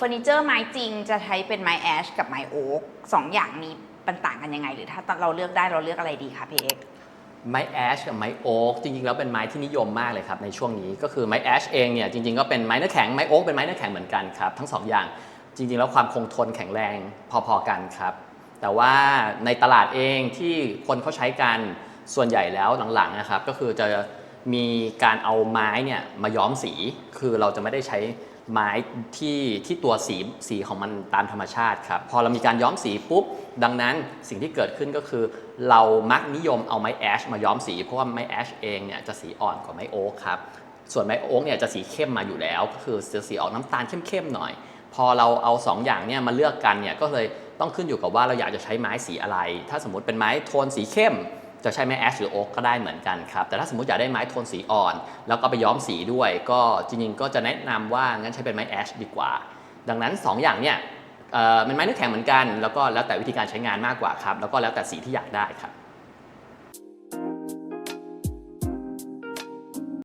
เฟอร์นิเจอร์ไม้จริงจะใช้เป็นไม้แอชกับไม้โอ๊กสองอย่างนี้มันต่างกันยังไง หรือถ้าเราเลือกได้เราเลือกอะไรดีคะพี่เอกไม้แอชกับไม้โอ๊กจริงๆแล้วเป็นไม้ที่นิยมมากเลยครับในช่วงนี้ก็คือไม้แอชเองเนี่ยจริงๆก็เป็นไม้เนื้อแข็งไม้โอ๊กเป็นไม้เนื้อแข็งเหมือนกันครับทั้งสองอย่างจริงๆ แล้วความคงทนแข็งแรงพอๆกันครับ แต่ว่าในตลาดเองที่คนเขาใช้กันส่วนใหญ่แล้วหลังๆนะครับก็คือจะมีการเอาไม้เนี่ยมาย้อมสี คือเราจะไม่ได้ใช้ไม้ที่ที่ตัวสีสีของมันตามธรรมชาติครับพอเรามีการย้อมสีปุ๊บ ดังนั้นสิ่งที่เกิดขึ้นก็คือ เรามักนิยมเอาไม้แอชมาย้อมสี เพราะว่าไม้แอชเองเนี่ยจะสีอ่อนกว่าไม้โอ๊กครับส่วนไม้โอ๊กเนี่ยจะสีเข้มมาอยู่แล้ว ก็คือจะสีออกน้ำตาลเข้มๆหน่อย พอเราเอาสองอย่างเนี่ยมาเลือกกันเนี่ยก็เลยต้องขึ้นอยู่กับว่าเราอยากจะใช้ไม้สีอะไร ถ้าสมมติเป็นไม้โทนสีเข้ม จะใช้ไม้แอชหรือโอ๊กก็ได้เหมือนกันครับ แต่ถ้าสมมติอยากได้ไม้โทนสีอ่อน แล้วก็ไปย้อมสีด้วย ก็จริงๆ ก็จะแนะนำว่างั้นใช้เป็นไม้แอชดีกว่า ดังนั้น 2 อย่างเนี่ยเอ่อเป็นไม้เนื้อแข็งเหมือนกัน แล้วก็แล้วแต่วิธีการใช้งานมากกว่าครับ แล้วก็แล้วแต่สีที่อยากได้ครับ